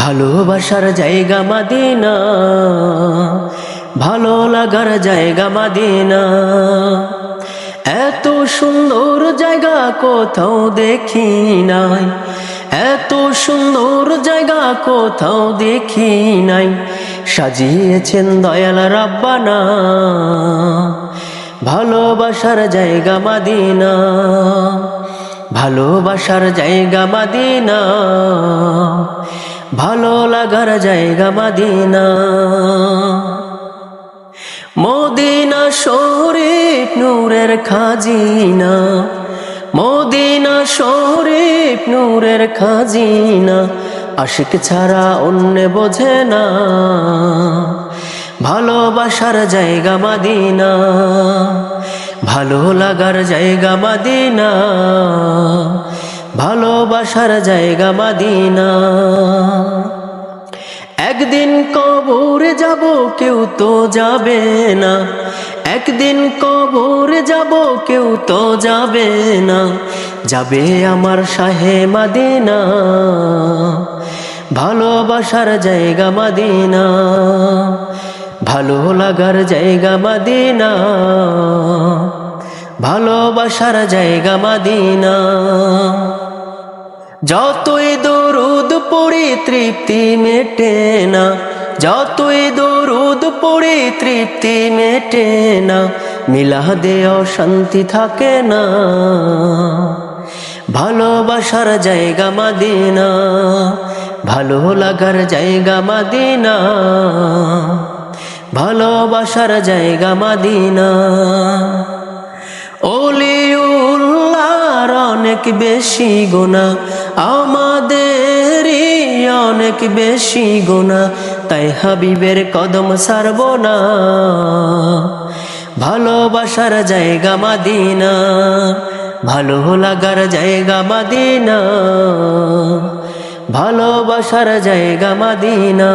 ভালোবাসার জায়গা মাদিনা, ভালো লাগার জায়গা মাদিনা। এত সুন্দর জায়গা কোথাও দেখি নাই, এত সুন্দর জায়গা কোথাও দেখি নাই। সাজিয়েছেন দয়াল রাব্বানা, ভালোবাসার জায়গা মাদিনা। ভালোবাসার জায়গা মাদিনা। ভালো লাগার জায়গা মাদিনা। মদিনা শরীফ নূরের খাজিনা। মদিনা শরীফ নূরের খাজিনা। আশিক ছাড়া অন্য বোঝে না। ভালোবাসার জায়গা মাদিনা। ভালো লাগার জায়গা মাদিনা, ভালোবাসার জায়গা মাদিনা। একদিন কবরে যাব, কেউ তো যাবে না। একদিন কবরে যাব, কেউ তো যাবে না। যাবে আমার শাহে মাদিনা, ভালোবাসার জায়গা মাদিনা। ভালো লাগার জায়গা মাদিনা। ভালোবাসার জায়গা মাদিনা। যতই দরুদ পড়ি তৃপ্তি মেটে না, যতই দরুদ পড়ি তৃপ্তি মেটে না, মিলাদে অশান্তি থাকে না। ভালোবাসার জায়গা মাদিনা, ভালো লাগার জায়গা মাদিনা। ভালোবাসার জায়গা মাদিনা। বেশি গোনা আমাদেরই অনেক বেশি গোনা তাই হাবিবের কদম সারব না। ভালোবাসার জায়গা মাদিনা, ভালো লাগার জায়গা মাদিনা। ভালোবাসার জায়গা মাদিনা।